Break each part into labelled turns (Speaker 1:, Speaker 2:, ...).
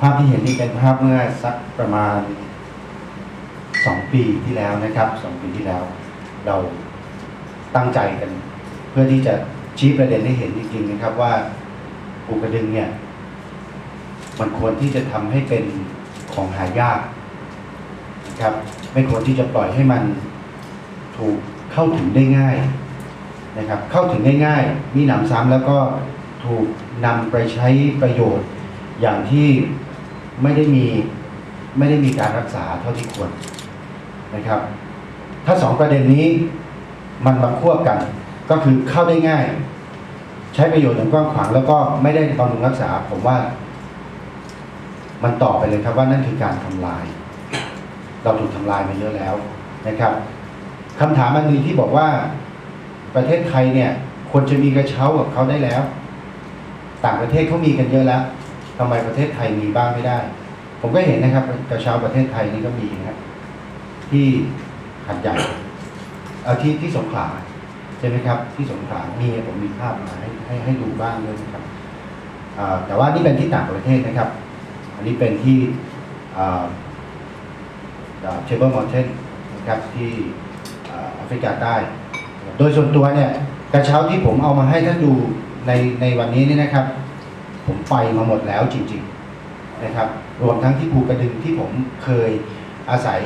Speaker 1: ภาพที่เห็นนี่เป็นภาพเมื่อสักประมาณสองปีที่แล้วนะครับสองปีที่แล้ว เราตั้งใจกัน เพื่อที่จะชี้ประเด็นให้เห็นจริงๆนะครับว่าภูกระดึงเนี่ย มันควรที่จะทำให้เป็นของหายากนะครับ ไม่ควรที่จะปล่อยให้มันถูกเข้าถึงได้ง่ายนะครับ เข้าถึงได้ง่ายมีหนำซ้ำแล้วก็ถูกนำไปใช้ประโยชน์อย่างที่ ไม่ได้มีไม่ได้มีการรักษาเท่าที่ควรนะครับ ถ้าสองประเด็นนี้มันมาควบกัน ก็คือเข้าได้ง่าย ใช้ประโยชน์อย่างกว้างขวางแล้วก็ไม่ได้บำรุงรักษา ผมว่า มันต่อไปเลยครับว่านั่นคือการทำลาย เราถูกทำลายมาเยอะแล้วนะครับคำถามอันนึงที่บอกว่าประเทศไทยเนี่ยควรจะมีกระเช้ากับเขาได้แล้ว ต่างประเทศเขามีกันเยอะแล้ว ทำไมประเทศไทยมีบ้างไม่ได้ ผมก็เห็นนะครับกระเช้าประเทศไทยนี่ก็มีนะครับที่หัดใหญ่เอ่อที่ที่สงขลาใช่ไหมครับ ที่สงขลามีผมมีภาพมาให้ให้ให้ดูบ้างด้วยนะครับแต่ว่านี่เป็นที่ต่างประเทศนะครับ อันนี้เป็นที่เชเบิลมอนเทนนะครับที่อ่าแอฟริกาใต้ โดยส่วนตัวเนี่ยกระเช้าที่ผมเอามาให้ท่านดูในในวันนี้นี่นะครับ ผมไปมาหมดแล้วจริงๆนะครับ รวมทั้งที่ภูกระดึงที่ผมเคยอาศัย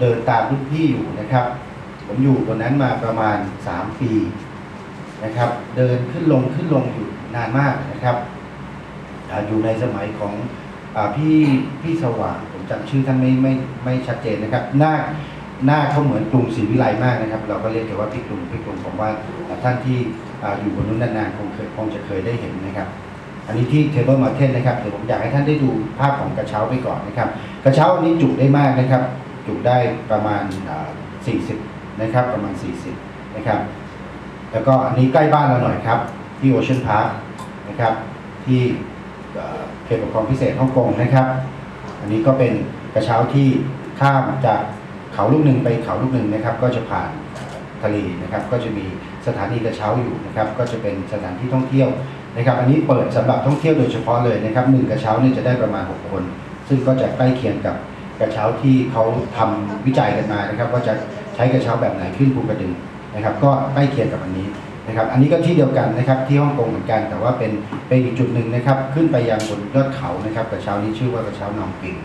Speaker 1: เดินตามรุ่นพี่อยู่นะครับ ผมอยู่บนนั้นมาประมาณ 3 ปีนะครับ เดินขึ้นลงขึ้นลงอยู่นานมากนะครับอยู่ในสมัยของอพี่พี่สว่างผมจำชื่อท่านไม่ไม่ไม่ชัดเจนนะครับน้า หน้าเขาเหมือนกรุงศรีวิไลมากนะครับ เราก็เรียกกันว่าพี่กรุงพี่กรุงผมว่าท่านที่อยู่บนนู้นนานๆคงเคยคงจะเคยได้เห็นนะครับอันนี้ที่เทเบิลมาเทนนะครับเดี๋ยวผมอยากให้ท่านได้ดูภาพของกระเช้าไปก่อนนะครับ กระเช้าอันนี้จุได้มากนะครับ จุได้ประมาณอ่า40 นะครับ ประมาณ 40 นะครับ แล้วก็อันนี้ใกล้บ้านเราหน่อยครับ ที่โอเชียนพาร์คนะครับ ที่เขตปกครองพิเศษฮ่องกงนะครับ อันนี้ก็เป็นกระเช้าที่ข้ามจาก เขาลูกหนึ่งไปเขาลูกหนึ่งนะครับ ก็จะผ่านทะเลนะครับ ก็จะมีสถานีกระเช้าอยู่นะครับ ก็จะเป็นสถานที่ท่องเที่ยวนะครับ อันนี้เปิดสำหรับท่องเที่ยวโดยเฉพาะเลยนะครับหนึ่งกระเช้าเนี่ยจะได้ประมาณ 6 คน ซึ่งก็จะใกล้เคียงกับกระเช้าที่เขาทำวิจัยกันมานะครับว่าจะใช้กระเช้าแบบไหนขึ้นภูกระดึงนะครับ ก็ใกล้เคียงกับอันนี้นะครับอันนี้ก็ที่เดียวกันนะครับที่ฮ่องกงเหมือนกัน แต่ว่าเป็นเป็นอีกจุดหนึ่งนะครับ ขึ้นไปยังบนยอดเขานะครับ กระเช้านี้ชื่อว่ากระเช้านองปิง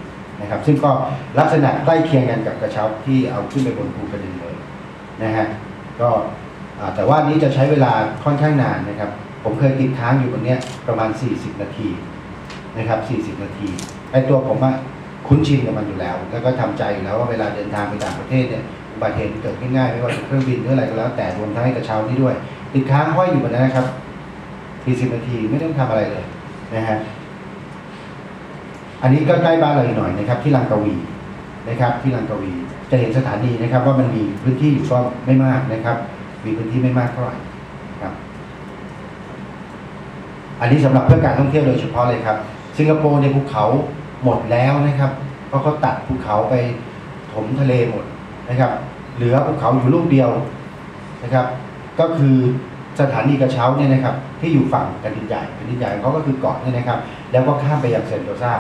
Speaker 1: นะครับ ซึ่งก็ลักษณะใกล้เคียงกันกับกระเช้าที่เอาขึ้นไปบนภูกระดึงเลยนะฮะก็แต่ว่านี้จะใช้เวลาค่อนข้างนานนะครับ ผมเคยติดค้างอยู่บนเนี้ยประมาณ 40 นาทีนะครับ 40 นาทีไอตัวผมอะคุ้นชินกับมันอยู่แล้ว แล้วก็ทำใจอยู่แล้วว่าเวลาเดินทางไปต่างประเทศเนี่ยอุบัติเหตุเกิดง่ายไม่ว่าจะเครื่องบินหรืออะไรก็แล้ว แต่รวมทั้งไอ้กระเช้านี้ด้วย ติดค้างห้อยอยู่บนนั้นนะครับ 40 นาทีไม่ต้องทำอะไรเลยนะฮะ อันนี้ก็ใกล้บ้านเราอีกหน่อยนะครับ ที่ลังกวีนะครับที่ลังกวี จะเห็นสถานีนะครับ ว่ามันมีพื้นที่อยู่ก็ไม่มากนะครับ มีพื้นที่ไม่มากเท่าไหร่ครับ อันนี้สำหรับเพื่อการท่องเที่ยวโดยเฉพาะเลยครับ สิงคโปร์ในภูเขาหมดแล้วนะครับเพราะเขาตัดภูเขาไปถมทะเลหมดนะครับ เหลือภูเขาอยู่ลูกเดียวนะครับ ก็คือสถานีกระเช้าเนี่ยนะครับ ที่อยู่ฝั่งแผ่นดินใหญ่แผ่นดินใหญ่เขาก็คือเกาะเนี่ยนะครับ แล้วก็ข้ามไปยังเซนโตซา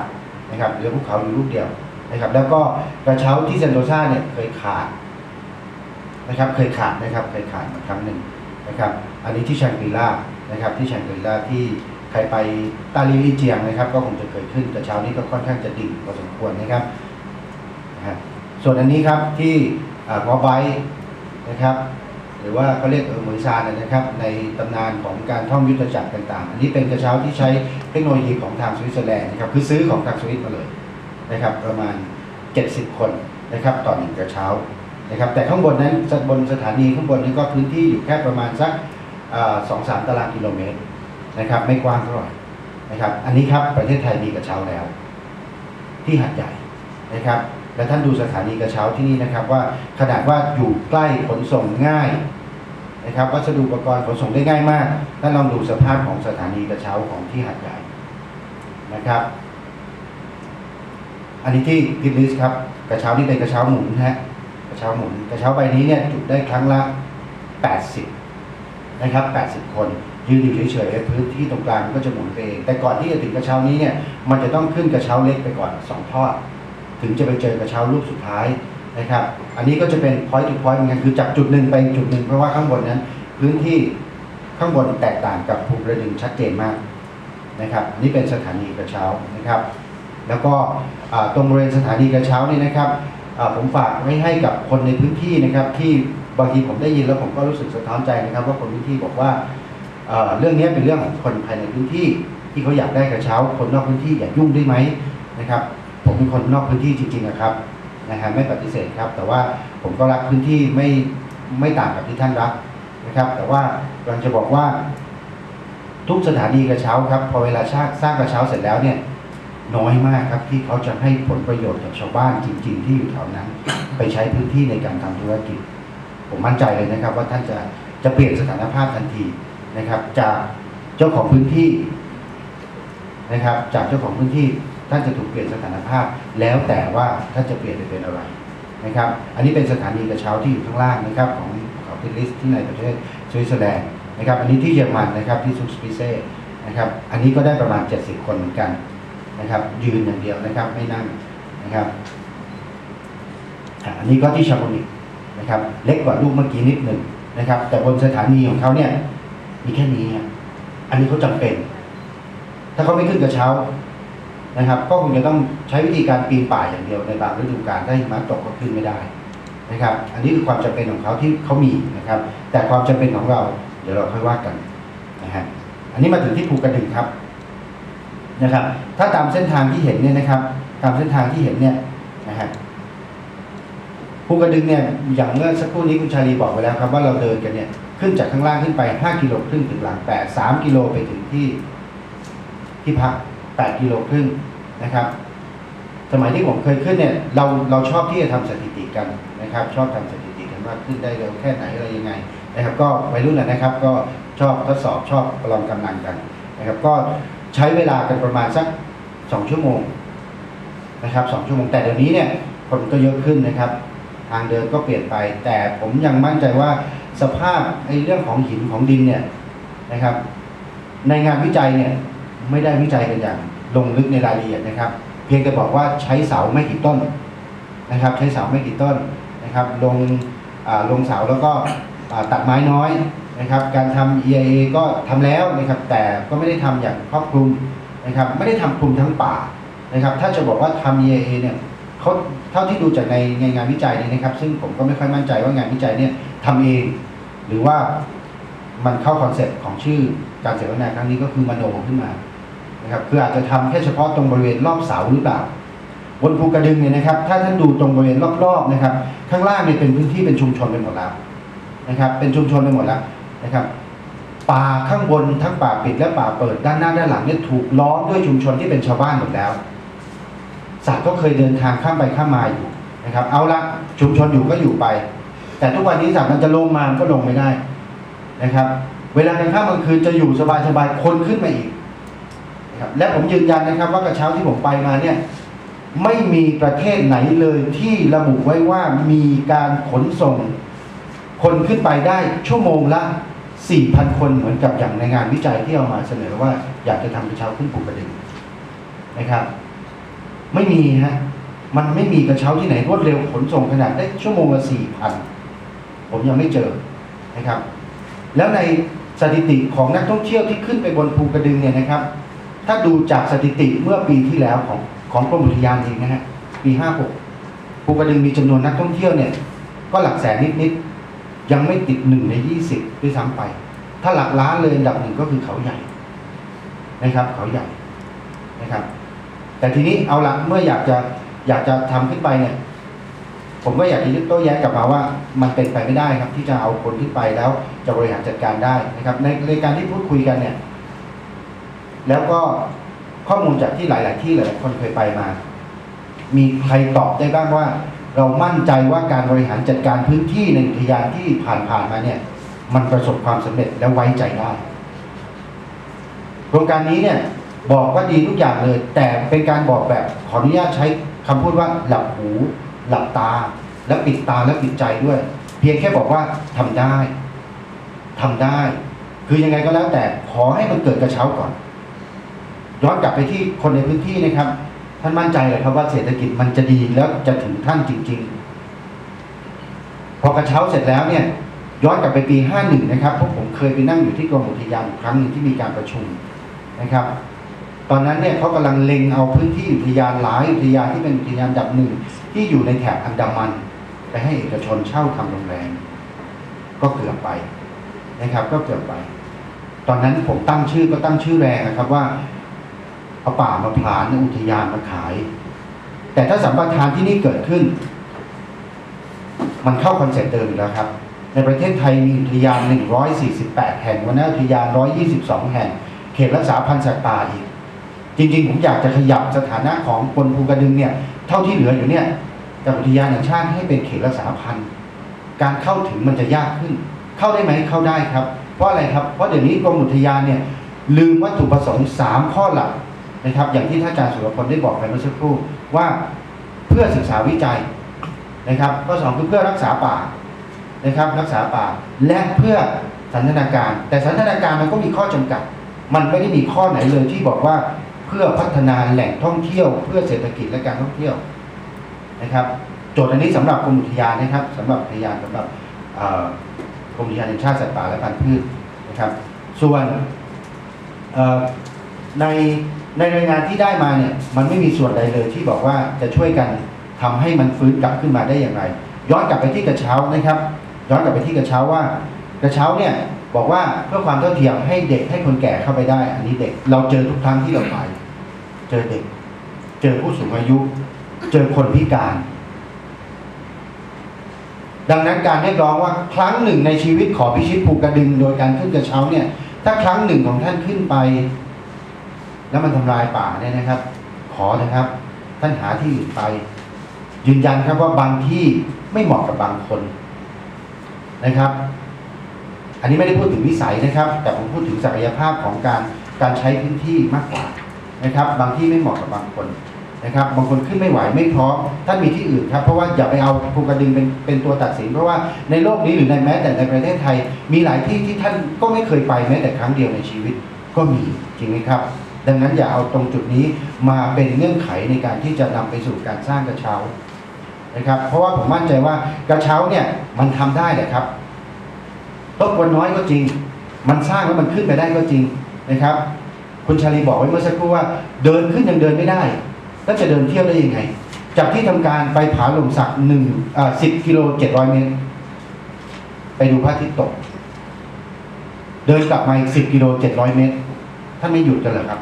Speaker 1: นะครับเหลือภูเขาอยู่ลูกเดียวนะครับ แล้วก็กระเช้าที่เซนโตซาเนี่ยเคยขาดนะครับ เคยขาดนะครับ เคยขาดมาครั้งหนึ่งนะครับ อันนี้ที่แชงกรีล่านะครับ ที่แชงกรีล่าที่ใครไปตาลีลีเจียงนะครับ ก็คงจะเคยขึ้นกระเช้านี้ก็ค่อนข้างจะดิ่งพอสมควรนะครับนะฮะส่วนอันนี้ครับที่งอไบนะครับ หรือว่าเขาเรียกเออเหมยซานนะครับ ในตำนานของการท่องยุทธจักรต่างๆ อันนี้เป็นกระเช้าที่ใช้เทคโนโลยีของทางสวิตเซอร์แลนด์นะครับคือซื้อของทางสวิตมาเลยนะครับประมาณ 70 คนนะครับต่อหนึ่งกระเช้านะครับแต่ข้างบนนั้นบนสถานีข้างบนนี้ก็พื้นที่อยู่แค่ประมาณสักสองสามตารางกิโลเมตรนะครับไม่กว้างเท่าไหร่นะครับอันนี้ครับประเทศไทยมีกระเช้าแล้ว ที่หัดใหญ่นะครับและท่านดูสถานีกระเช้าที่นี่นะครับว่าขนาดว่าอยู่ใกล้ขนส่งง่าย นะครับวัสดุอุปกรณ์ขนส่งได้ง่ายมากท่าลองดูสภาพของสถานีกระเช้าของที่หัดใหญ่นะครับ อันนี้ที่พิลิสครับกระเช้านี่เป็นกระเช้าหมุนฮะกระเช้าหมุนกระเช้าใบนี้เนี่ยจุดได้ครั้งละ 80 นะครับ 80 คนยืนอยู่เฉยๆพื้นที่ตรงกลางมันก็จะหมุนไปเอง แต่ก่อนที่จะถึงกระเช้านี้เนี่ยมันจะต้องขึ้นกระเช้าเล็กไปก่อนสองทอดถึงจะไปเจอกระเช้าลูกสุดท้าย นะครับ อันนี้ก็จะเป็น point to point เหมือนกันคือจากจุดหนึ่งไปจุดหนึ่งเพราะว่าข้างบนนั้น พื้นที่ข้างบนแตกต่างกับภูกระดึงชัดเจนมากนะครับอันนี่เป็นสถานีกระเช้านะครับ แล้วก็ตรงบริเวณสถานีกระเช้านี่นะครับผมฝากไว้ให้กับคนในพื้นที่นะครับ ที่บางทีผมได้ยินแล้วผมก็รู้สึกสะท้อนใจนะครับ ว่าคนพื้นที่บอกว่าเอ่อเรื่องนี้เป็นเรื่องของคนภายในพื้นที่ที่เขาอยากได้กระเช้า คนนอกพื้นที่อย่ายุ่งได้ไหมนะครับ ผมเป็นคนนอกพื้นที่จริงๆนะครับ นะฮะไม่ปฏิเสธครับ แต่ว่าผมก็รักพื้นที่ไม่ไม่ต่างกับที่ท่านรักนะครับ แต่ว่ากำลังจะบอกว่า ทุกสถานีกระเช้าครับ พอเวลาสร้างสร้างกระเช้าเสร็จแล้วเนี่ยน้อยมากครับที่เขาจะให้ผลประโยชน์กับชาวบ้านจริง ๆ ที่อยู่แถวนั้น ไปใช้พื้นที่ในการทำธุรกิจ ผมมั่นใจเลยนะครับ ว่าท่านจะจะเปลี่ยนสถานภาพทันทีนะครับ จากเจ้าของพื้นที่นะครับ จากเจ้าของพื้นที่ ท่านจะถูกเปลี่ยนสถานภาพ แล้วแต่ว่าท่านจะเปลี่ยนไปเป็นอะไรนะครับ อันนี้เป็นสถานีกระเช้าที่อยู่ข้างล่างนะครับของเขาพิลิสที่ในประเทศสวิตเซอร์แลนด์นะครับ อันนี้ที่เยอรมันนะครับที่ซุสปิเซ่นะครับ อันนี้ก็ได้ประมาณ 70 คนเหมือนกันนะครับ ยืนอย่างเดียวนะครับไม่นั่งนะครับอันนี้ก็ที่ชาโมนิกนะครับ เล็กกว่าลูกเมื่อกี้นิดหนึ่งนะครับ แต่บนสถานีของเขาเนี่ยมีแค่นี้ อันนี้เขาจำเป็น ถ้าเขาไม่ขึ้นกระเช้า นะครับ ก็คงจะต้องใช้วิธีการปีนป่ายอย่างเดียวในบางฤดูกาลถ้าหิมะตกก็ขึ้นไม่ได้นะครับ อันนี้คือความจำเป็นของเขาที่เขามีนะครับ แต่ความจำเป็นของเราเดี๋ยวเราค่อยว่ากันนะฮะอันนี้มาถึงที่ภูกระดึงครับนะครับ ถ้าตามเส้นทางที่เห็นเนี่ยนะครับ ตามเส้นทางที่เห็นเนี่ยนะฮะภูกระดึงเนี่ยอย่างเมื่อสักครู่นี้คุณชาลีบอกไปแล้วครับว่าเราเดินกันเนี่ยขึ้นจากข้างล่างขึ้นไป 5 กิโลครึ่งถึงหลังแปด3กิโลไปถึงที่ที่พัก 8กิโลครึ่งนะครับ สมัยที่ผมเคยขึ้นเนี่ยเราเราชอบที่จะทำสถิติกันนะครับ ชอบทำสถิติกันว่าขึ้นได้เร็วแค่ไหนอะไรยังไงนะครับ ก็วัยรุ่นนะนะครับ ก็ชอบทดสอบชอบประลองกำลังกันนะครับ ก็ใช้เวลากันประมาณสักสองชั่วโมงนะครับสองชั่วโมงแต่เดี๋ยวนี้เนี่ยคนก็เยอะขึ้นนะครับ ทางเดินก็เปลี่ยนไป แต่ผมยังมั่นใจว่าสภาพไอ้เรื่องของหินของดินเนี่ยนะครับ ในงานวิจัยเนี่ยไม่ได้วิจัยกันอย่าง ลงลึกในรายละเอียดนะครับ เพียงแต่บอกว่าใช้เสาไม่กี่ต้นนะครับ ใช้เสาไม่กี่ต้นนะครับ ลงลงเสาแล้วก็ตัดไม้น้อยนะครับ การทำ EIA ก็ทำแล้วนะครับ แต่ก็ไม่ได้ทำอย่างครอบคลุมนะครับ ไม่ได้ทำคลุมทั้งป่านะครับ ถ้าจะบอกว่าทำ EIA เนี่ยเขาเท่าที่ดูจากในงานวิจัยนี่นะครับ ซึ่งผมก็ไม่ค่อยมั่นใจว่างานวิจัยเนี่ยทำเองหรือว่ามันเข้าคอนเซ็ปต์ของชื่อการเสวนาครั้งนี้ก็คือมโนขึ้นมา นะครับคืออาจจะทำแค่เฉพาะตรงบริเวณรอบเสาหรือเปล่าบนภูกระดึงเนี่ยนะครับ ถ้าท่านดูตรงบริเวณรอบๆนะครับ ข้างล่างเนี่ยเป็นพื้นที่เป็นชุมชนไปหมดแล้วนะครับ เป็นชุมชนไปหมดแล้วนะครับ ป่าข้างบนทั้งป่าปิดและป่าเปิดด้านหน้าด้านหลังเนี่ยถูกล้อมด้วยชุมชนที่เป็นชาวบ้านหมดแล้วสัตว์ก็เคยเดินทางข้ามไปข้ามมาอยู่นะครับ เอาละชุมชนอยู่ก็อยู่ไป แต่ทุกวันนี้สัตว์มันจะลงมามันก็ลงไม่ได้นะครับ เวลากลางค่ำกลางคืนจะอยู่สบายๆคนขึ้นมาอีก ครับและผมยืนยันนะครับว่ากระเช้าที่ผมไปมาเนี่ยไม่มีประเทศไหนเลยที่ระบุไว้ว่ามีการขนส่ง คนขึ้นไปได้ชั่วโมงละ 4,000 คนเหมือนกับอย่างในงานวิจัยที่เอามาเสนอว่าอยากจะทำกระเช้าขึ้นภูกระดึงนะครับ ไม่มีฮะมันไม่มีกระเช้าที่ไหนรวดเร็วขนส่งขนาดได้ชั่วโมงละ4,000ผมยังไม่เจอนะครับ แล้วในสถิติของนักท่องเที่ยวที่ขึ้นไปบนภูกระดึงเนี่ยนะครับ ถ้าดูจากสถิติเมื่อปีที่แล้วของของกรมอุทยานเองนะฮะปี56ภูกระดึงมีจำนวนนักท่องเที่ยวเนี่ย ก็หลักแสนนิดๆยังไม่ติดหนึ่งใน20ด้วยซ้ำไป ถ้าหลักล้านเลยอันดับหนึ่งก็คือเขาใหญ่นะครับ เขาใหญ่นะครับ แต่ทีนี้เอาละเมื่ออยากจะอยากจะทำขึ้นไปเนี่ย ผมก็อยากจะยึดโต้แย้งกลับมาว่า มันเป็นไปไม่ได้ครับ ที่จะเอาคนขึ้นไปแล้วจะบริหารจัดการได้นะครับ ในในการที่พูดคุยกันเนี่ย แล้วก็ข้อมูลจากที่หลาย ๆ ที่หลายๆคนเคยไปมา มีใครตอบได้บ้างว่า เรามั่นใจว่าการบริหารจัดการพื้นที่ในอุทยานที่ผ่านๆมาเนี่ย มันประสบความสำเร็จและไว้ใจได้โครงการนี้เนี่ยบอกว่าดีทุกอย่างเลย แต่เป็นการบอกแบบขออนุญาตใช้คำพูดว่าหลับหู หลับตา และปิดตาและปิดใจด้วย เพียงแค่บอกว่าทำได้ทำได้ คือยังไงก็แล้วแต่ขอให้มันเกิดกระเช้าก่อน ย้อนกลับไปที่คนในพื้นที่นะครับ ท่านมั่นใจเลยครับว่าเศรษฐกิจมันจะดีแล้วจะถึงท่านจริง ๆ พอกระเช้าเสร็จแล้วเนี่ยย้อนกลับไปปี 51 นะครับพวกผมเคยไปนั่งอยู่ที่กรมอุทยานครั้งหนึ่งที่มีการประชุมนะครับ ตอนนั้นเนี่ยเขากำลังเล็งเอาพื้นที่อุทยานหลายอุทยานที่เป็นอุทยานดับหนึ่งที่อยู่ในแถบอันดามัน ไปให้เอกชนเช่าทำโรงแรมก็เกือบไปนะครับ ก็เกือบไป ตอนนั้นผมตั้งชื่อก็ตั้งชื่อแรงนะครับว่า เอาป่ามาผลานอุทยานมาขาย แต่ถ้าสัมปทานที่นี่เกิดขึ้น มันเข้าคอนเซ็ปต์เดิมแล้วครับ ในประเทศไทยมีอุทยาน 148 แห่งวันนี้อุทยาน 122 แห่ง เขตรักษาพันธุ์สัตว์ป่าอีก จริงๆ ผมอยากจะขยับสถานะของบนภูกระดึงเนี่ย เท่าที่เหลืออยู่เนี่ยจากอุทยานแห่งชาติให้เป็นเขตรักษาพันธุ์ การเข้าถึงมันจะยากขึ้น เข้าได้ไหมเข้าได้ครับ เพราะอะไรครับ เพราะเดี๋ยวนี้กรมอุทยานเนี่ยลืมวัตถุประสงค์ 3 ข้อหลัก นะครับ อย่างที่ท่านอาจารย์สุรพลได้บอกไปเมื่อสักครู่ว่าเพื่อศึกษาวิจัยนะครับข้อสองคือเพื่อรักษาป่านะครับ รักษาป่าและเพื่อสันทนาการ แต่สันทนาการมันก็มีข้อจำกัด มันไม่ได้มีข้อไหนเลยที่บอกว่าเพื่อพัฒนาแหล่งท่องเที่ยว เพื่อเศรษฐกิจและการท่องเที่ยวนะครับ โจทย์อันนี้สำหรับกรมอุทยานนะครับสำหรับอุทยานสำหรับกรมอุทยานแห่งชาติสัตว์ป่าและพันธุ์พืชนะครับ ส่วน ในในรายงานที่ได้มาเนี่ยมันไม่มีส่วนใดเลยที่บอกว่าจะช่วยกันทำให้มันฟื้นกลับขึ้นมาได้อย่างไร ย้อนกลับไปที่กระเช้านะครับ ย้อนกลับไปที่กระเช้าว่ากระเช้าเนี่ยบอกว่าเพื่อความเท่าเทียมให้เด็กให้คนแก่เข้าไปได้ อันนี้เด็กเราเจอทุกครั้งที่เราไป เจอเด็ก เจอผู้สูงอายุ เจอคนพิการ ดังนั้นการเรียกร้องว่าครั้งหนึ่งในชีวิตขอพิชิตภูกระดึง โดยการขึ้นกระเช้าเนี่ย ถ้าครั้งหนึ่งของท่านขึ้นไป แล้วมันทำลายป่าเนี่ยนะครับ ขอนะครับ ท่านหาที่อื่นไป ยืนยันครับว่าบางที่ไม่เหมาะกับบางคนนะครับ อันนี้ไม่ได้พูดถึงวิสัยนะครับ แต่ผมพูดถึงศักยภาพของการการใช้พื้นที่มากกว่านะครับ บางที่ไม่เหมาะกับบางคนนะครับ บางคนขึ้นไม่ไหวไม่พร้อมท่านมีที่อื่นครับเพราะว่าอย่าไปเอาภูกระดึงเป็นเป็นตัวตัดสิน เพราะว่าในโลกนี้หรือในแม้แต่ในประเทศไทย มีหลายที่ที่ท่านก็ไม่เคยไปแม้แต่ครั้งเดียวในชีวิตก็มีจริงไหมครับ ดังนั้นอย่าเอาตรงจุดนี้มาเป็นเงื่อนไขในการที่จะนำไปสู่การสร้างกระเช้านะครับ เพราะว่าผมมั่นใจว่ากระเช้าเนี่ยมันทำได้แหละครับต้นกวนน้อยก็จริง มันสร้างแล้วมันขึ้นไปได้ก็จริงนะครับ คุณชาลีบอกไว้เมื่อสักครู่ว่า เดินขึ้นยังเดินไม่ได้แล้วจะเดินเที่ยวได้ยังไง จากที่ทำการไปผาหลงสักหนึ่งสิบกิโลเจ็ดร้อยเมตร ไปดูพระอาทิตย์ตก เดินกลับมาอีกสิบกิโลเจ็ดร้อยเมตรท่านไม่หยุดกันเหรอครับ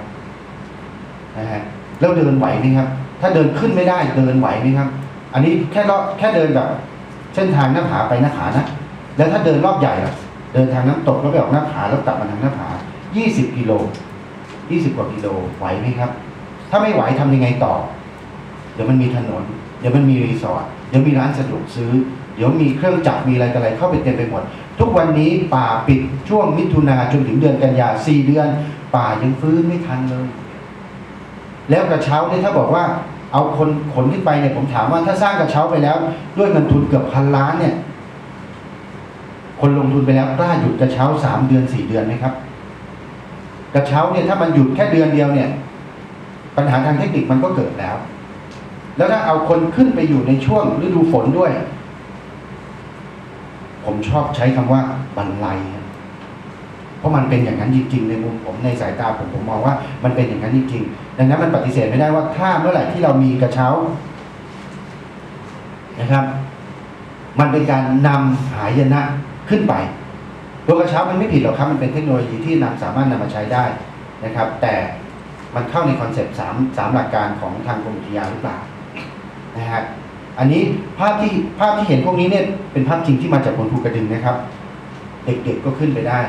Speaker 1: นะฮะแล้วเดินไหวไหมครับ ถ้าเดินขึ้นไม่ได้เดินไหวไหมครับ อันนี้แค่รอบแค่เดินแบบ เส้นทางหน้าผาไปหน้าผานะ แล้วถ้าเดินรอบใหญ่ล่ะ เดินทางน้ำตกแล้วไปออกหน้าผาแล้วกลับมาทางหน้าผา 20 กิโล 20 กว่ากิโลไหวไหมครับ ถ้าไม่ไหวทำยังไงต่อ เดี๋ยวมันมีถนน เดี๋ยวมันมีรีสอร์ท เดี๋ยวมีร้านสะดวกซื้อ เดี๋ยวมีเครื่องจักรมีอะไรต่ออะไรเข้าไปเต็มไปหมด ทุกวันนี้ป่าปิดช่วงมิถุนาจนถึงเดือนกันยา4เดือน ป่ายังฟื้นไม่ทันเลย แล้วกระเช้าเนี่ยถ้าบอกว่าเอาคนขนขึ้นไปเนี่ยผมถามว่าถ้าสร้างกระเช้าไปแล้ว ด้วยเงินทุนเกือบพันล้านเนี่ย คนลงทุนไปแล้วกล้าหยุดกระเช้าสามเดือนสี่เดือนไหมครับ กระเช้าเนี่ยถ้ามันหยุดแค่เดือนเดียวเนี่ย ปัญหาทางเทคนิคมันก็เกิดแล้ว แล้วถ้าเอาคนขึ้นไปอยู่ในช่วงฤดูฝนด้วย ผมชอบใช้คำว่าบรรลัยครับ เพราะมันเป็นอย่างนั้นจริง ๆ ในมุมผมในสายตาผมผมมองว่ามันเป็นอย่างนั้นจริงๆดังนั้นมันปฏิเสธไม่ได้ว่าถ้าเมื่อไหร่ที่เรามีกระเช้านะครับ มันเป็นการนำหายนะขึ้นไปตัวกระเช้ามันไม่ผิดหรอกครับมันเป็นเทคโนโลยีที่นำสามารถนำมาใช้ได้นะครับ แต่มันเข้าในคอนเซปต์สามสามหลักการของทางกรมอุทยานหรือเปล่านะฮะอันนี้ภาพที่ภาพที่เห็นพวกนี้เนี่ยเป็นภาพจริงที่มาจากบนภูกระดึงนะครับ เด็กๆก็ขึ้นไปได้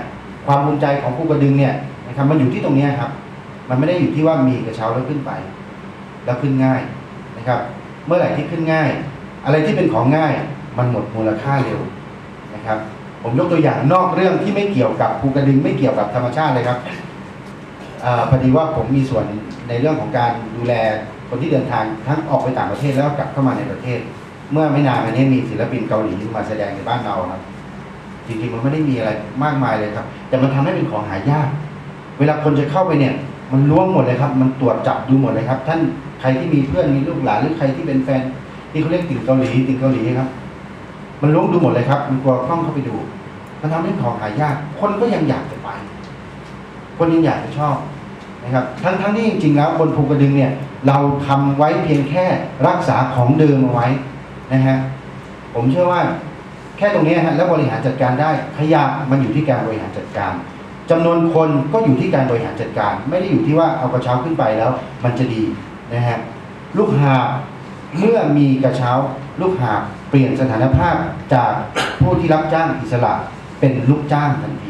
Speaker 1: ความภูมิใจของภูกระดึงเนี่ยนะครับมันอยู่ที่ตรงนี้ครับ มันไม่ได้อยู่ที่ว่ามีกระเช้าแล้วขึ้นไป แล้วขึ้นง่ายนะครับ เมื่อไหร่ที่ขึ้นง่าย อะไรที่เป็นของง่าย มันหมดมูลค่าเร็วนะครับ ผมยกตัวอย่างนอกเรื่องที่ไม่เกี่ยวกับภูกระดึงไม่เกี่ยวกับธรรมชาติเลยครับอพอดีว่าผมมีส่วนในเรื่องของการดูแลคนที่เดินทางทั้งออกไปต่างประเทศแล้วกลับเข้ามาในประเทศ เมื่อไม่นานมานี้มีศิลปินเกาหลีมาแสดงในบ้านเราครับ จริงๆมันไม่ได้มีอะไรมากมายเลยครับ แต่มันทำให้เป็นของหายาก เวลาคนจะเข้าไปเนี่ย มันล้วงหมดเลยครับ มันตรวจจับดูหมดเลยครับ ท่านใครที่มีเพื่อนมีลูกหลานหรือใครที่เป็นแฟนที่เขาเรียกติ่งเกาหลีติ่งเกาหลีครับ มันล้วงดูหมดเลยครับ มันกลัวกล้องเข้าไปดู มันทำให้ของหายาก คนก็ยังอยากจะไป คนยังอยากจะชอบนะครับ ทั้งทั้งที่จริงๆแล้วบนภูกระดึงเนี่ย เราทำไว้เพียงแค่รักษาของเดิมเอาไว้นะฮะผมเชื่อว่า แค่ตรงนี้ฮะแล้วบริหารจัดการได้ขยะมันอยู่ที่การบริหารจัดการจำนวนคนก็อยู่ที่การบริหารจัดการ ไม่ได้อยู่ที่ว่าเอากระเช้าขึ้นไปแล้ว มันจะดีนะฮะลูกหาเมื่อมีกระเช้าลูกหาเปลี่ยนสถานภาพจากผู้ที่รับจ้างอิสระเป็นลูกจ้างทันที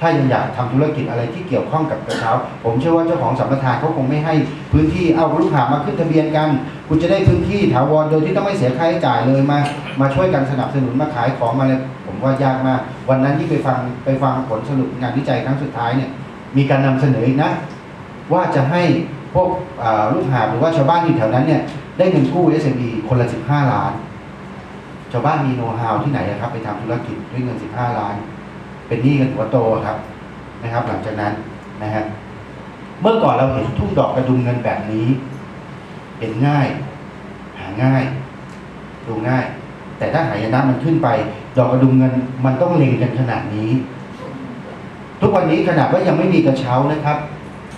Speaker 1: ถ้ายังอยากทำธุรกิจอะไรที่เกี่ยวข้องกับกระเช้า ผมเชื่อว่าเจ้าของสัมปทานเขาคงไม่ให้พื้นที่เอาลูกหามาขึ้นทะเบียนกัน คุณจะได้พื้นที่ถาวรโดยที่ต้องไม่เสียค่าใช้จ่ายเลยมา มาช่วยกันสนับสนุนมาขายของมาเลยผมว่ายากมาก วันนั้นที่ไปฟังไปฟังผลสรุปงานวิจัยครั้งสุดท้ายเนี่ยมีการนำเสนออีกนะ ว่าจะให้พวกลูกหาหรือว่าชาวบ้านที่แถวนั้นเนี่ยได้เงินกู้ SME คนละ 15 ล้าน ชาวบ้านมีโน้ตฮาวที่ไหนอะครับไปทำธุรกิจด้วยเงิน 15 ล้าน เป็นหนี้กันหัวโตครับนะครับ หลังจากนั้นนะฮะเมื่อก่อนเราเห็นทุ่งดอกกระดุมเงินแบบนี้ เห็นง่าย หาง่าย ดูง่าย แต่ถ้าหายนะมันขึ้นไป ดอกกระดุมเงินมันต้องเล็งกันขนาดนี้ ทุกวันนี้ขนาดว่ายังไม่มีกระเช้านะครับ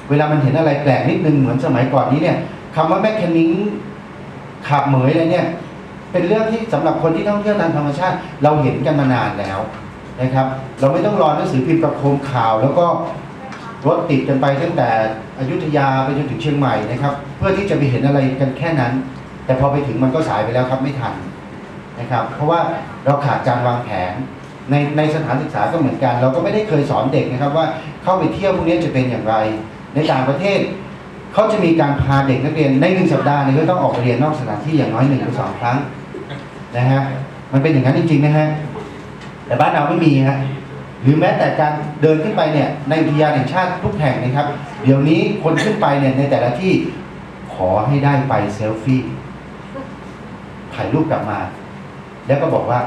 Speaker 1: เวลามันเห็นอะไรแปลกนิดนึงเหมือนสมัยก่อนนี้เนี่ยคำว่าแมคคนิงขับเหมยอะไรเนี่ย เป็นเรื่องที่สำหรับคนที่ท่องเที่ยวทางธรรมชาติ เราเห็นกันมานานแล้ว นะครับ เราไม่ต้องรอหนังสือพิมพ์ประโคมข่าว แล้วก็รถติดกันไปตั้งแต่อยุธยาไปจนถึงเชียงใหม่นะครับ เพื่อที่จะไปเห็นอะไรกันแค่นั้น แต่พอไปถึงมันก็สายไปแล้วครับไม่ทันนะครับ เพราะว่าเราขาดการวางแผนในในสถานศึกษาก็เหมือนกัน เราก็ไม่ได้เคยสอนเด็กนะครับว่าเข้าไปเที่ยวพวกนี้จะเป็นอย่างไร ในต่างประเทศเขาจะมีการพาเด็กนักเรียนในหนึ่งสัปดาห์เนี่ยก็ต้องออกไปเรียนนอกสถานที่อย่างน้อยหนึ่งหรือสองครั้งนะฮะมันเป็นอย่างนั้นจริงๆนะฮะ แต่บ้านเราไม่มีฮะหรือแม้แต่การเดินขึ้นไปเนี่ยในอุทยานแห่งชาติทุกแห่งนะครับ เดี๋ยวนี้คนขึ้นไปเนี่ยในแต่ละที่ขอให้ได้ไปเซลฟี่ถ่ายรูปกลับมา แล้วก็บอกว่า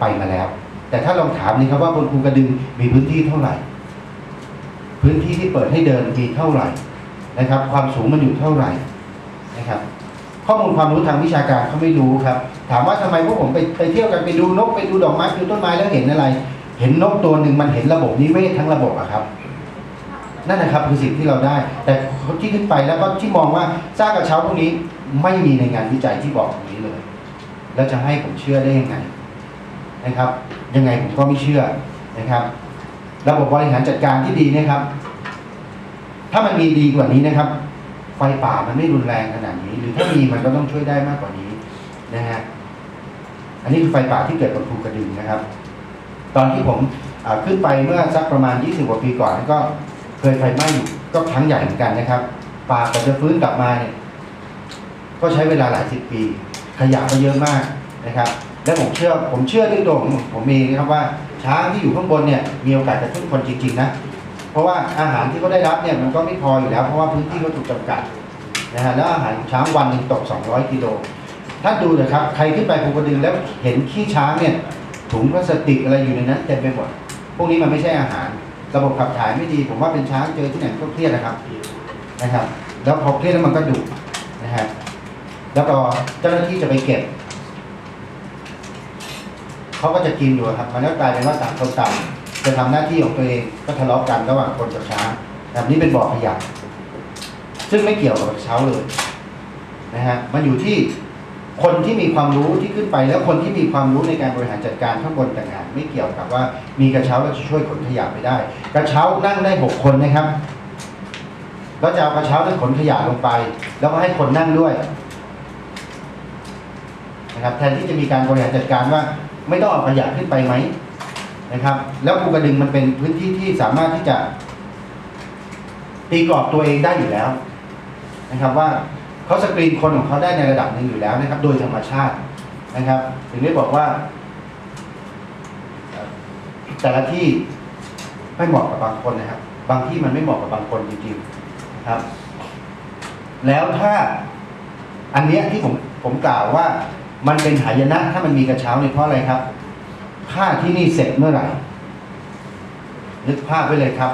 Speaker 1: ไปมาแล้ว แต่ถ้าลองถามนี่ครับว่าบนภูกระดึงมีพื้นที่เท่าไหร่ พื้นที่ที่เปิดให้เดินมีเท่าไหร่นะครับ ความสูงมันอยู่เท่าไหร่นะครับ ข้อมูลความรู้ทางวิชาการเขาไม่รู้ครับ ถามว่าทำไมพวกผมไปไปเที่ยวกันไปดูนกไปดูดอกไม้ดูต้นไม้แล้วเห็นอะไร เห็นนกตัวหนึ่งมันเห็นระบบนิเวศทั้งระบบอะครับ นั่นนะครับคือสิ่งที่เราได้ แต่ที่ขึ้นไปแล้วก็ที่มองว่าซากกระเช้าพวกนี้ไม่มีในงานวิจัยที่บอกอย่างนี้เลย แล้วจะให้ผมเชื่อได้ยังไงนะครับ ยังไงผมก็ไม่เชื่อนะครับ ระบบบริหารจัดการที่ดีนะครับ ถ้ามันมีดีกว่านี้นะครับ ไฟป่ามันไม่รุนแรงขนาดนี้ หรือถ้ามีมันก็ต้องช่วยได้มากกว่านี้ นะฮะอันนี้คือไฟป่าที่เกิดบนภูกระดึงนะครับ ตอนที่ผมขึ้นไปเมื่อสักประมาณ 20กว่าปีก่อนก็เคยไฟไหม้อยู่ก็ครั้งใหญ่เหมือนกันนะครับป่ากว่าจะฟื้นกลับมาเนี่ยก็ใช้เวลาหลายสิบปี ขยะก็เยอะมากนะครับ และผมเชื่อผมเชื่อด้วยตัวผมผมเองนะครับว่าช้างที่อยู่ข้างบนเนี่ยมีโอกาสจะพึ่งคนจริง ๆ นะ เพราะว่าอาหารที่เขาได้รับเนี่ยมันก็ไม่พออยู่แล้ว เพราะว่าพื้นที่ก็ถูกจำกัดนะฮะแล้วอาหารช้างวันหนึ่งตก 200 กิโล ท่าดูนะครับใครขึ้นไปภูกระดึงแล้วเห็นขี้ช้างเนี่ยถุงพลาสติกอะไรอยู่ในนั้นเต็มไปหมดพวกนี้มันไม่ใช่อาหาร ระบบขับถ่ายไม่ดี ผมว่าเป็นช้างเจอที่ไหนก็เครียดนะครับนะครับ แล้วพอเครียดแล้วมันก็ดุนะฮะแล้วก็เจ้าหน้าที่จะไปเก็บเขาก็จะกินอยู่ครับมันก็กลายเป็นว่าต่างคนต่างจะทำหน้าที่ของตัวเองก็ทะเลาะกันระหว่างคนกับช้างแบบนี้เป็นบ่อขยะซึ่งไม่เกี่ยวกับเช้าเลยนะฮะมันอยู่ที่ คนที่มีความรู้ที่ขึ้นไป แล้วคนที่มีความรู้ในการบริหารจัดการข้างบนต่างหากไม่เกี่ยวกับว่ามีกระเช้าแล้วจะช่วยขนขยะไปได้ กระเช้านั่งได้หกคนนะครับแล้วจะเอากระเช้านั้นขนขยะลงไป แล้วก็ให้คนนั่งด้วยนะครับแทนที่จะมีการบริหารจัดการว่า ไม่ต้องเอาขยะขึ้นไปไหมนะครับ แล้วภูกระดึงมันเป็นพื้นที่ที่สามารถที่จะตีกรอบตัวเองได้อยู่แล้ว นะครับว่า เขาสกรีนคนของเขาได้ในระดับหนึ่งอยู่แล้วนะครับ โดยธรรมชาตินะครับ ถึงได้บอกว่า แต่ละที่ไม่เหมาะกับบางคนนะครับ บางที่มันไม่เหมาะกับบางคนจริงๆนะครับ แล้วถ้าอันเนี้ยที่ผมผมกล่าวว่ามันเป็นหายนะถ้ามันมีกระเช้าเนี่ยเพราะอะไรครับ ถ้าที่นี่เสร็จเมื่อไหร่นึกภาพไว้เลยครับ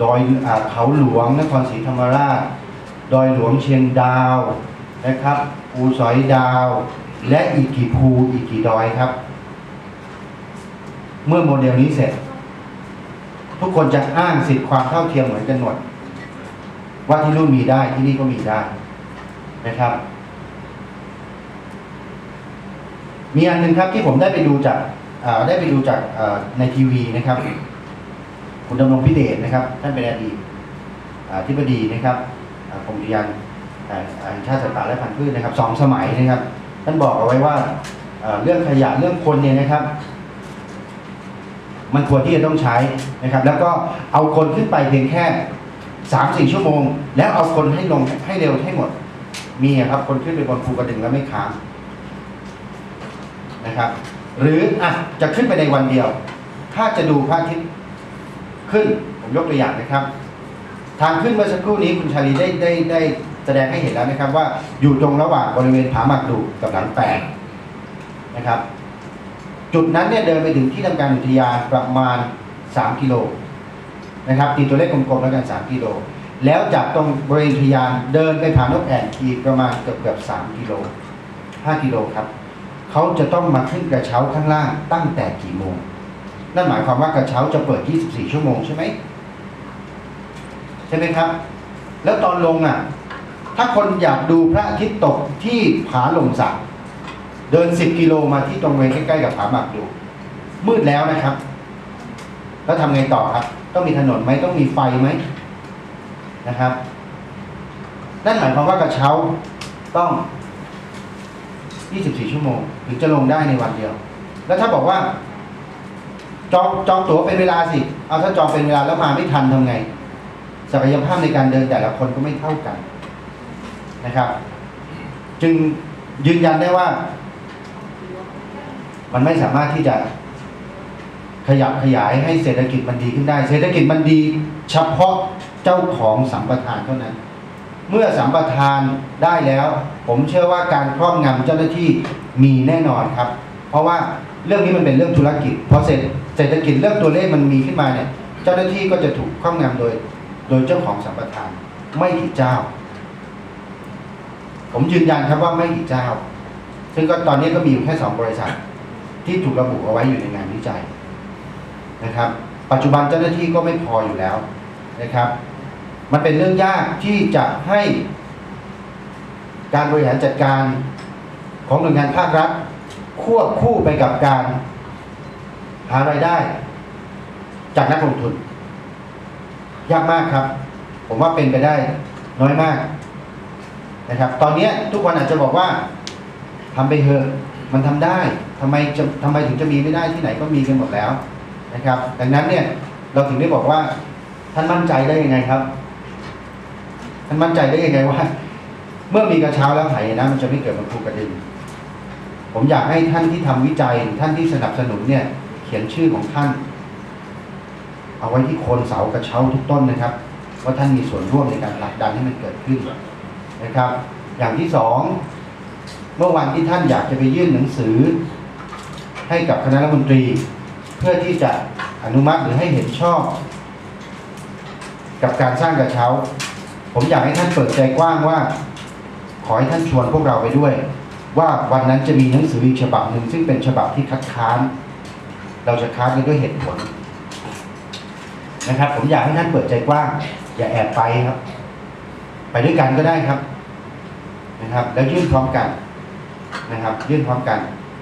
Speaker 1: ดอยอเขาหลวงนครศรีธรรมราช ดอยหลวงเชียงดาวนะครับภูสอยดาว และอีกกี่ภูอีกกี่ดอยครับ เมื่อโมเดลนี้เสร็จ ทุกคนจะอ้างสิทธิความเท่าเทียมเหมือนกันหมดว่าที่นู่นมีได้ที่นี่ก็มีได้นะครับ มีอันหนึ่งครับที่ผมได้ไปดูจากได้ไปดูจากในทีวีนะครับ คุณดำรงพิเดชนะครับ ท่านเป็นอดีตที่ปดีนะครับ กรมอุทยานอ่าอ่าแห่งชาติสัตว์ป่าและพันธุ์พืชนะครับสองสมัยนะครับ ท่านบอกเอาไว้ว่าเรื่องขยะเรื่องคนเนี่ยนะครับ มันควรที่จะต้องใช้นะครับ แล้วก็เอาคนขึ้นไปเพียงแค่สามสี่ชั่วโมง แล้วเอาคนให้ลงให้เร็วให้หมด มีครับคนขึ้นไปบนภูกระดึงแล้วไม่ค้างนะครับ หรืออะจะขึ้นไปในวันเดียว ถ้าจะดูพระอาทิตย์ขึ้นผมยกตัวอย่างนะครับ ทางขึ้นเมื่อสักครู่นี้คุณชาลีได้ได้ได้แสดงให้เห็นแล้วนะครับว่าอยู่ตรงระหว่างบริเวณผาหมักดูกับหลังแปดนะครับ จุดนั้นเนี่ยเดินไปถึงที่ทำการอุทยานประมาณ 3 กิโลนะครับตีตัวเลขกลมๆแล้วกัน 3 กิโล แล้วจากตรงบริเวณอุทยานเดินไปผานกแอ่นอีกประมาณเกือบเกือบ3กิโล5กิโลครับเขาจะต้องมาขึ้นกระเช้าข้างล่างตั้งแต่กี่โมง นั่นหมายความว่ากระเช้าจะเปิด 24 ชั่วโมงใช่ไหม ช่ไหมครับ แล้วตอนลงอะ ถ้าคนอยากดูพระอาทิตย์ตกที่ผาหลงสักเดิน10กิโลมาที่ตรงเวณใกล้ๆกับผาหมากดู มืดแล้วนะครับ แล้วทำไงต่อครับ ต้องมีถนนไหมต้องมีไฟไหมนะครับ นั่นหมายความว่ากระเช้าต้อง 24 ชั่วโมง ถึงจะลงได้ในวันเดียว แล้วถ้าบอกว่า จองจองตั๋วเป็นเวลาสิ เอาถ้าจองเป็นเวลาแล้วมาไม่ทันทำไง ศักยภาพในการเดินแต่ละคนก็ไม่เท่ากันนะครับ จึงยืนยันได้ว่า มันไม่สามารถที่จะขยับขยายให้เศรษฐกิจมันดีขึ้นได้ เศรษฐกิจมันดีเฉพาะเจ้าของสัมปทานเท่านั้น เมื่อสัมปทานได้แล้ว ผมเชื่อว่าการครอบงำเจ้าหน้าที่มีแน่นอนครับ เพราะว่าเรื่องนี้มันเป็นเรื่องธุรกิจพอเศรษฐเศรษฐกิจเรื่องตัวเลขมันมีขึ้นมาเนี่ย เจ้าหน้าที่ก็จะถูกครอบงำโดย โดยเจ้าของสัมปทานไม่กี่เจ้า ผมยืนยันครับว่าไม่กี่เจ้า ซึ่งก็ตอนนี้ก็มีอยู่แค่สองบริษัท ที่ถูกระบุเอาไว้อยู่ในงานวิจัยนะครับ ปัจจุบันเจ้าหน้าที่ก็ไม่พออยู่แล้วนะครับ มันเป็นเรื่องยากที่จะให้การบริหารจัดการของหน่วยงานภาครัฐควบคู่ไปกับการหารายได้จากนักลงทุน ยากมากครับ ผมว่าเป็นไปได้น้อยมากนะครับ ตอนนี้ทุกคนอาจจะบอกว่าทำไปเถอะมันทำได้ทำไมจะทำไมถึงจะมีไม่ได้ที่ไหนก็มีกันหมดแล้วนะครับ ดังนั้นเนี่ยเราถึงได้บอกว่า ท่านมั่นใจได้ยังไงครับ ท่านมั่นใจได้ยังไงว่า เมื่อมีกระเช้าแล้วไหนะมันจะไม่เกิดมันภูกระดึงผมอยากให้ท่านที่ทำวิจัย ท่านที่สนับสนุนเนี่ย เขียนชื่อของท่าน เอาไว้ที่โคนเสากระเช้าทุกต้นนะครับ ว่าท่านมีส่วนร่วมในการผลักดันให้มันเกิดขึ้นนะครับ อย่างที่สองเมื่อวันที่ท่านอยากจะไปยื่นหนังสือ ให้กับคณะรัฐมนตรี เพื่อที่จะอนุมัติหรือให้เห็นชอบ กับการสร้างกระเช้า ผมอยากให้ท่านเปิดใจกว้างว่า ขอให้ท่านชวนพวกเราไปด้วย ว่าวันนั้นจะมีหนังสืออีกฉบับหนึ่งซึ่งเป็นฉบับที่คัดค้าน เราจะค้านกันด้วยเหตุผล นะครับ ผมอยากให้ท่านเปิดใจกว้าง อย่าแอบไปครับ ไปด้วยกันก็ได้ครับ นะครับ แล้วยื่นพร้อมกันนะครับ ยื่นพร้อมกัน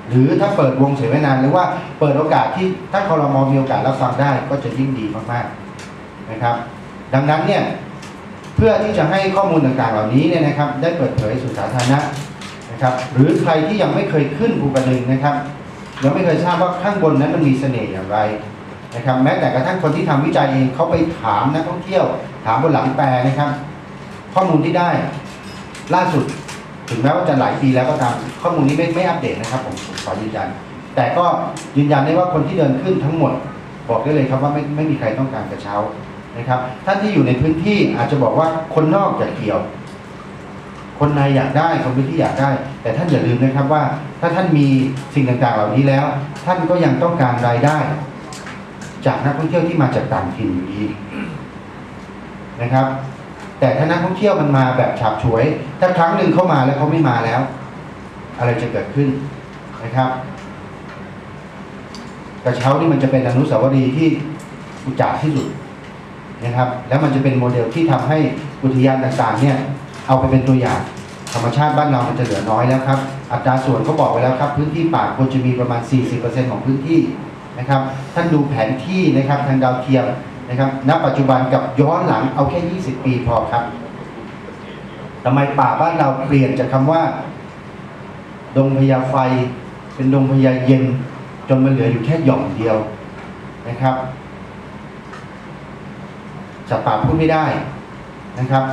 Speaker 1: หรือถ้าเปิดวงเสวนาหรือว่าเปิดโอกาสที่ถ้าคอรมอมีโอกาสรับฟังได้ก็จะยิ่งดีมากๆนะครับ ดังนั้นเนี่ยเพื่อที่จะให้ข้อมูลต่างๆเหล่านี้เนี่ยนะครับ ได้เปิดเผยสู่สาธารณะนะครับหรือใครที่ยังไม่เคยขึ้นภูกระดึงนะครับยังไม่เคยทราบว่าข้างบนนั้นมันมีเสน่ห์อย่างไร นะครับ แม้แต่กระทั่งคนที่ทำวิจัยเองเขาไปถามนักท่องเที่ยว ถามบนหลังแปรนะครับ ข้อมูลที่ได้ ล่าสุด ถึงแม้ว่าจะหลายปีแล้วก็ตามข้อมูลนี้ไม่ไม่อัปเดตนะครับผมขอยืนยัน แต่ก็ยืนยันได้ว่าคนที่เดินขึ้นทั้งหมด บอกได้เลยครับว่าไม่ไม่มีใครต้องการกระเช้านะครับ ท่านที่อยู่ในพื้นที่อาจจะบอกว่าคนนอกจะเกี่ยวคคนในอยากได้คนพื้นที่อยากได้ แต่ท่านอย่าลืมนะครับว่า ถ้าท่านมีสิ่งต่างๆเหล่านี้แล้ว ท่านก็ยังต้องการรายได้ จากนักท่องเที่ยวที่มาจากต่างถิ่นอยู่ดีนะครับ แต่ถ้านักท่องเที่ยวมันมาแบบฉับฉวย ถ้าครั้งหนึ่งเข้ามาแล้วเขาไม่มาแล้ว อะไรจะเกิดขึ้นนะครับกระเช้านี่มันจะเป็นอนุสาวรีย์ที่อุจจาระที่สุดนะครับ แล้วมันจะเป็นโมเดลที่ทำให้อุทยานต่างๆ เนี่ย เอาไปเป็นตัวอย่างธรรมชาติบ้านเรามันจะเหลือน้อยแล้วครับ อัตราส่วนเขาบอกไว้แล้วครับ พื้นที่ป่าควรจะมีประมาณ 40%ของพื้นที่ นะครับ ท่านดูแผนที่นะครับทางดาวเทียมนะครับ ณ ปัจจุบันกับย้อนหลังเอาแค่ 20 ปีพอครับทำไมป่าบ้านเราเปลี่ยนจากคำว่า ดงพญาไฟ เป็นดงพญาเย็น จนมันเหลืออยู่แค่หย่อมเดียวนะครับสัตว์ป่าพูดไม่ได้นะครับ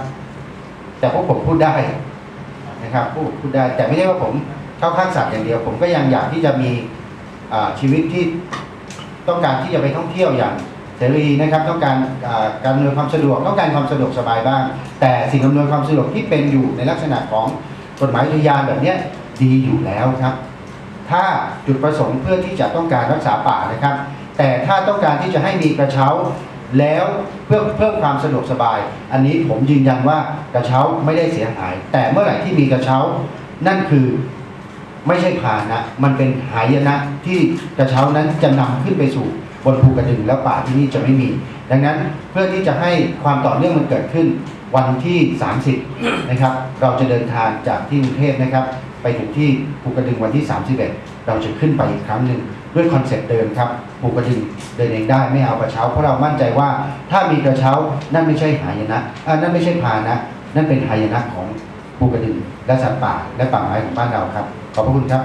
Speaker 1: แต่พวกผมพูดได้นะครับพวกผมพูดได้แต่ไม่ใช่ว่าผมเข้าข้างสัตว์อย่างเดียว ผมก็ยังอยากที่จะมีชีวิตที่ ต้องการที่จะไปท่องเที่ยวอย่างเสรีนะครับต้องการการอำนวยความสะดวกต้องการความสะดวกสบายบ้าง แต่สิ่งอำนวยความสะดวกที่เป็นอยู่ในลักษณะของกฎหมายอุทยานแบบนี้ดีอยู่แล้วครับ ถ้าจุดประสงค์เพื่อที่จะต้องการรักษาป่านะครับ แต่ถ้าต้องการที่จะให้มีกระเช้าแล้วเพื่อเพิ่มความสะดวกสบาย อันนี้ผมยืนยันว่ากระเช้าไม่ได้เสียหาย แต่เมื่อไหร่ที่มีกระเช้านั่นคือ ไม่ใช่พาหนะ มันเป็นหายนะที่กระเช้านั้นจะนำขึ้นไปสู่บนภูกระดึงแล้วป่าที่นี่จะไม่มี ดังนั้นเพื่อที่จะให้ความต่อเนื่องมันเกิดขึ้นวันที่ 30 นะครับ เราจะเดินทางจากที่กรุงเทพนะครับ ไปถึงที่ภูกระดึงวันที่ 31 เราจะขึ้นไปอีกครั้งหนึ่งด้วยคอนเซ็ปต์เดิมครับภูกระดึงเดินเองได้ไม่เอากระเช้า เพราะเรามั่นใจว่าถ้ามีกระเช้านั่นไม่ใช่หายนะนั่นไม่ใช่พาหนะ นั่นเป็นหายนะของภูกระดึงและสัตว์ป่าและป่าไม้ของบ้านเราครับ ขอบพระคุณครับ